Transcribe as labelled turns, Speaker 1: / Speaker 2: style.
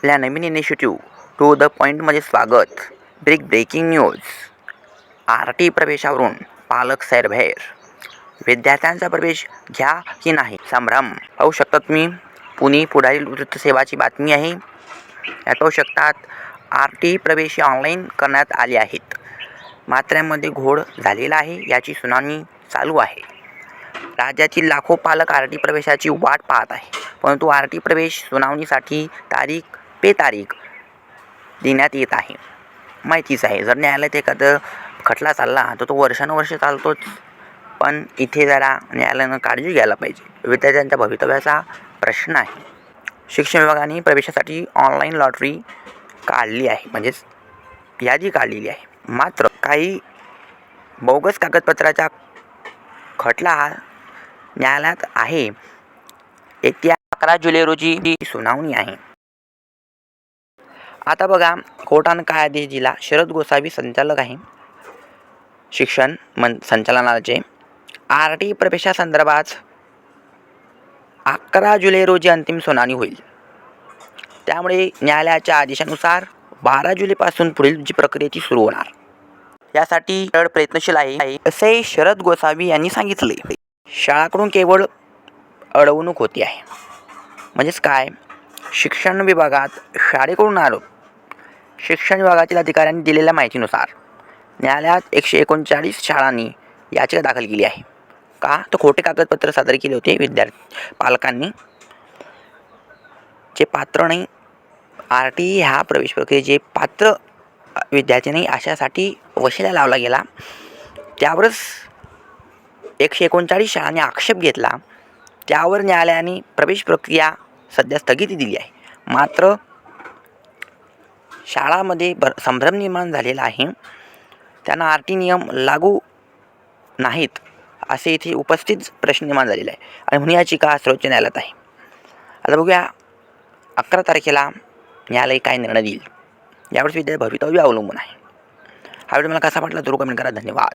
Speaker 1: आपल्या नवीन initiative to the पॉईंटमध्ये स्वागत. Break breaking news R T प्रवेशावरून पालक सैरभैर. विद्यार्थ्यांचा प्रवेश घ्या की नाही? संभ्रम. पाहू शकतात तुम्ही पुणे पुढारील वृत्तसेवाची बातमी आहे. यात पाहू शकतात आर टी प्रवेश ऑनलाईन करण्यात आले आहेत. मात्र्यांमध्ये घोड घोळ झालेला आहे याची सुनावणी चालू आहे. राज्यातील लाखो पालक आर टी प्रवेशाची वाट पाहत आहे परंतु आर टी प्रवेश सुनावणीसाठी तारीख पे तारीख देण्यात येत आहे. माहितीच आहे. जर न्यायालयात एखादं खटला चालला तर तो वर्षानुवर्ष चालतोच. पण इथे जरा न्यायालयानं काळजी घ्यायला पाहिजे. विद्यार्थ्यांच्या भवितव्याचा प्रश्न आहे. शिक्षण विभागाने प्रवेशासाठी ऑनलाईन लॉटरी काढली आहे. म्हणजेच यादी काढलेली आहे. मात्र काही बोगस कागदपत्राचा खटला हा न्यायालयात आहे. येत्या अकरा जुलै रोजी ही सुनावणी आहे. आता बघा कोर्टानं काय आदेश दिला? शरद गोसावी संचालक आहे. शिक्षण मन संचालनालयाचे. आर टी प्रवेशासंदर्भात अकरा जुलै रोजी अंतिम सुनावणी होईल. त्यामुळे न्यायालयाच्या आदेशानुसार बारा जुलैपासून पुढील जी प्रक्रियेची सुरू होणार. यासाठी प्रयत्नशील आहे असे शरद गोसावी यांनी सांगितले. शाळाकडून केवळ अडवणूक होती आहे. म्हणजेच काय? शिक्षण विभागात शाळेकडून आरोप शिक्षण विभागातील अधिकाऱ्यांनी दिलेल्या माहितीनुसार न्यायालयात एकशे एकोणचाळीस शाळांनी याचिका दाखल केली आहे. का? तर खोटे कागदपत्र सादर केले होते विद्यार्थी पालकांनी. जे पात्र नाही आर टी ह्या प्रवेश प्रक्रिये जे पात्र विद्यार्थी नाही अशासाठी वशिला लावला गेला. त्यावरच एकशे एकोणचाळीस शाळांनी आक्षेप घेतला. त्यावर न्यायालयाने प्रवेश प्रक्रिया सध्या स्थगिती दिली आहे. मात्र शाळामध्ये बर संभ्रम निर्माण झालेला आहे. त्यांना आर टी नियम लागू नाहीत असे इथे उपस्थित प्रश्न निर्माण झालेला आहे आणि म्हणून याची का सर्वोच्च न्यायालयात आहे. आता बघूया अकरा तारखेला न्यायालय काय निर्णय देईल? यावेळेस विद्यार्थी भवितव्य अवलंबून आहे. हा व्हिडिओ मला कसा वाटला? जरूर कमेंट करा. धन्यवाद.